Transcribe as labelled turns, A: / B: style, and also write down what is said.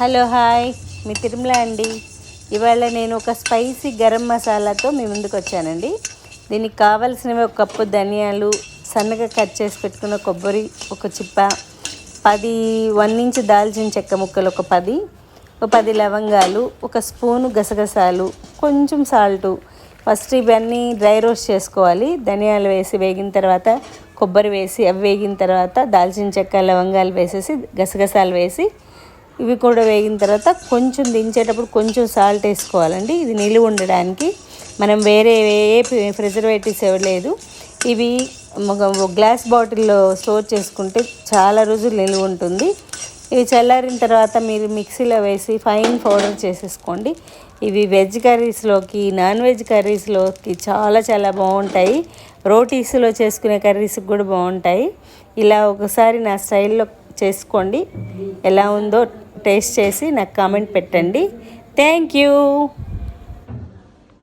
A: Hello hi మీ తిరుమల అండి. ఇవాళ నేను ఒక స్పైసీ గరం మసాలాతో మీ ముందుకు వచ్చానండి. దీనికి కావాల్సినవి ఒక కప్పు ధనియాలు సన్నగా కట్ చేసి పెట్టుకున్న కొబ్బరి ఒక చిప్ప పది వన్ ఇంచ్ దాల్చిన చెక్క ముక్కలు ఒక పది ఒక పది లవంగాలు ఒక స్పూను గసగసాలు కొంచెం సాల్టు. ఫస్ట్ ఇవన్నీ డ్రై రోస్ట్ చేసుకోవాలి. ధనియాలు వేసి వేగిన తర్వాత కొబ్బరి వేసి అవి వేగిన తర్వాత దాల్చిన చెక్క లవంగాలు వేసేసి గసగసాలు వేసి ఇవి కూడా వేగిన తర్వాత కొంచెం దించేటప్పుడు కొంచెం సాల్ట్ వేసుకోవాలండి. ఇది నిలువ ఉండడానికి. మనం వేరే ఏ ప్రిజర్వేటివ్స్ ఇవ్వలేదు ఇవి గ్లాస్ బాటిల్లో స్టోర్ చేసుకుంటే చాలా రోజులు నిలువ ఉంటుంది. ఇవి చల్లారిన తర్వాత మీరు మిక్సీలో వేసి ఫైన్ పౌడర్ చేసేసుకోండి. ఇవి వెజ్ కర్రీస్లోకి నాన్ వెజ్ కర్రీస్లోకి చాలా చాలా బాగుంటాయి. రోటీస్లో చేసుకునే కర్రీస్కి కూడా బాగుంటాయి. ఇలా ఒకసారి నా స్టైల్లో చేసుకోండి. ఎలా ఉందో టేస్ట్ చేసి నాకు కామెంట్ పెట్టండి. Thank you.